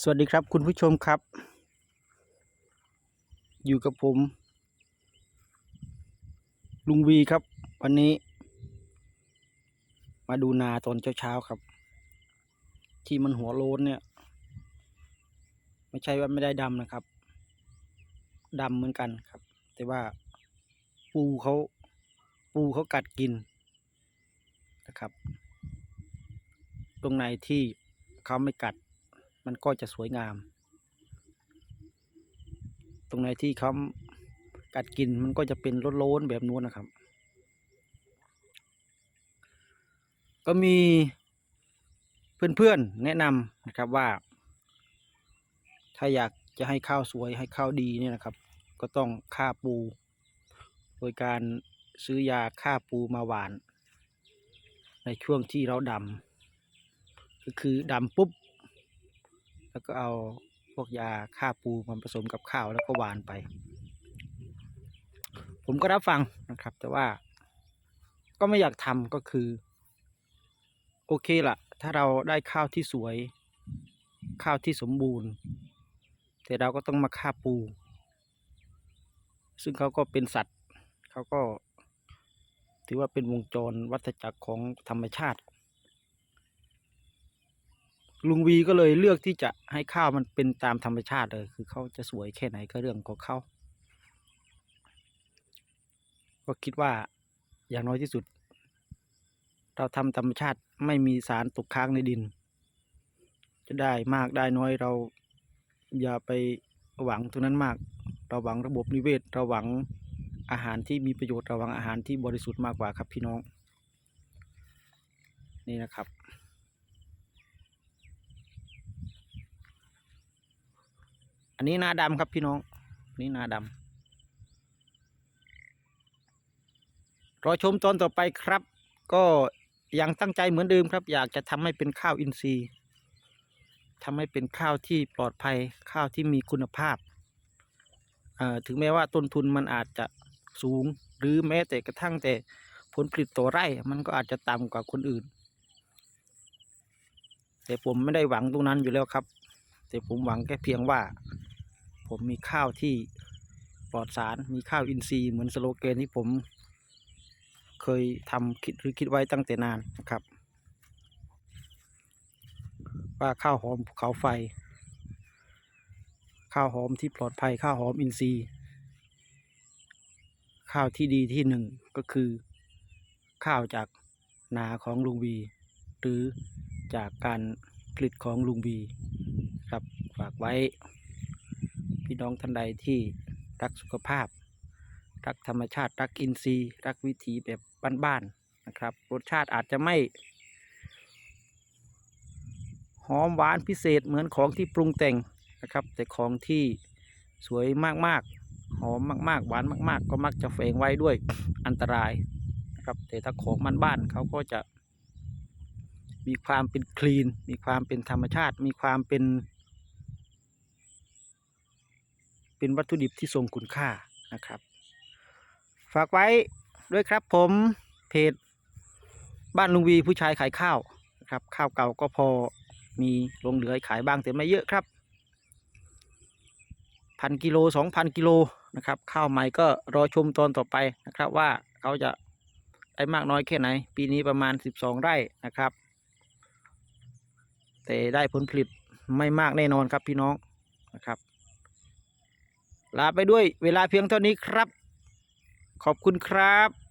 สวัสดีครับคุณผู้ชมครับ อยู่กับผม ลุงวีครับ วันนี้ มาดูนาตอนเช้าๆครับ ที่มันหัวโลนเนี่ย ไม่ใช่ว่าไม่ได้ดำนะครับดำเหมือนกันครับ แต่ว่าปูเขาปูเขากัดกินนะครับ ตรงไหนที่เขาไม่กัด มันก็จะสวยงาม ตรงไหนที่เขากัดกินมันก็จะเป็นโล้นๆแบบนู้นนะครับ ก็มีเพื่อนๆแนะนำนะครับว่า ถ้าอยากจะให้ข้าวสวยให้ข้าวดีเนี่ยนะครับ ก็ต้องฆ่าปู โดยการซื้อยาฆ่าปูมาหวาน ในช่วงที่เราดำก็คือดำปุ๊บ แล้วก็เอาพวกยาฆ่าปูมาผสมกับข้าวแล้วก็หวานไป ผมก็รับฟังนะครับ แต่ว่า ก็ไม่อยากทำก็คือ โอเคละถ้าเราได้ข้าวที่สวย ข้าวที่สมบูรณ์ แต่เราก็ต้องมาฆ่าปู ซึ่งเขาก็เป็นสัตว์เขาก็ ถือว่าเป็นวงจรวัฏจักรของธรรมชาติ ลุงวีก็เลยเลือกที่จะให้ข้าวมันเป็นตามธรรมชาติเลย คือเขาจะสวยแค่ไหนก็เรื่องของเขาก็คิดว่าอย่างน้อยที่สุด เราทำธรรมชาติไม่มีสารตกค้างในดิน จะได้มากได้น้อยเราอย่าไปหวังตรงนั้นมากเราหวังระบบนิเวศเราหวังอาหารที่มีประโยชน์เราหวังอาหารที่บริสุทธิ์มากกว่าครับพี่น้อง นี่นะครับ นนี้นาดำครับพี่น้องนนี่นาดำรอชมตอนต่อไปครับ ก็ยังตั้งใจเหมือนเดิมครับ อยากจะทำให้เป็นข้าวอินทรีย์ทำให้เป็นข้าวที่ปลอดภัยข้าวที่มีคุณภาพ ถึงแม้ว่าต้นทุนมันอาจจะสูงหรือแม้แต่กระทั่งแต่ผลผลิตต่อไร่ มันก็อาจจะต่ำกว่าคนอื่น แต่ผมไม่ได้หวังตรงนั้นอยู่แล้วครับ แต่ผมหวังแค่เพียงว่า ผมมีข้าวที่ปลอดสาร มีข้าวอินทรีย์เหมือนสโลแกนที่ผม เคยทำคิดหรือคิดไว้ตั้งแต่นานนะครับ ว่าข้าวหอมภูเขาไฟ ข้าวหอมที่ปลอดภัยข้าวหอมอินทรีย์ ข้าวที่ดีที่หนึ่งก็คือ ข้าวจากนาของลุงวี หรือจากการผลิตของลุงวีครับฝากไว้ พี่น้องท่านใดที่รักสุขภาพ รักธรรมชาติ รักอินทรีย์ รักวิถีแบบบ้านๆนะครับ รสชาติอาจจะไม่หอมหวานพิเศษเหมือนของที่ปรุงแต่งนะครับ แต่ของที่สวยมากๆ หอมมากๆ หวานมาก ๆ ก็มักจะแฝงไว้ด้วยอันตรายนะครับแต่ถ้าของมันบ้านๆเขาก็จะมีความเป็นคลีน มีความเป็นธรรมชาติ มีความเป็น เป็นวัตถุดิบที่ทรงคุณค่านะครับ ฝากไว้ด้วยครับผมเพจบ้านลุงวีผู้ชายขายข้าวนะครับข้าวเก่าก็พอมีลงเหลือขายบ้างแต่ไม่เยอะครับพันกิโลสองพันกิโลนะครับข้าวใหม่ก็รอชมตอนต่อไปนะครับว่าเขาจะได้มากน้อยแค่ไหน ปีนี้ประมาณสิบสองไร่นะครับ แต่ได้ผลผลิตไม่มากแน่นอนครับพี่น้องนะครับ ลาไปด้วยเวลาเพียงเท่านี้ครับ ขอบคุณครับ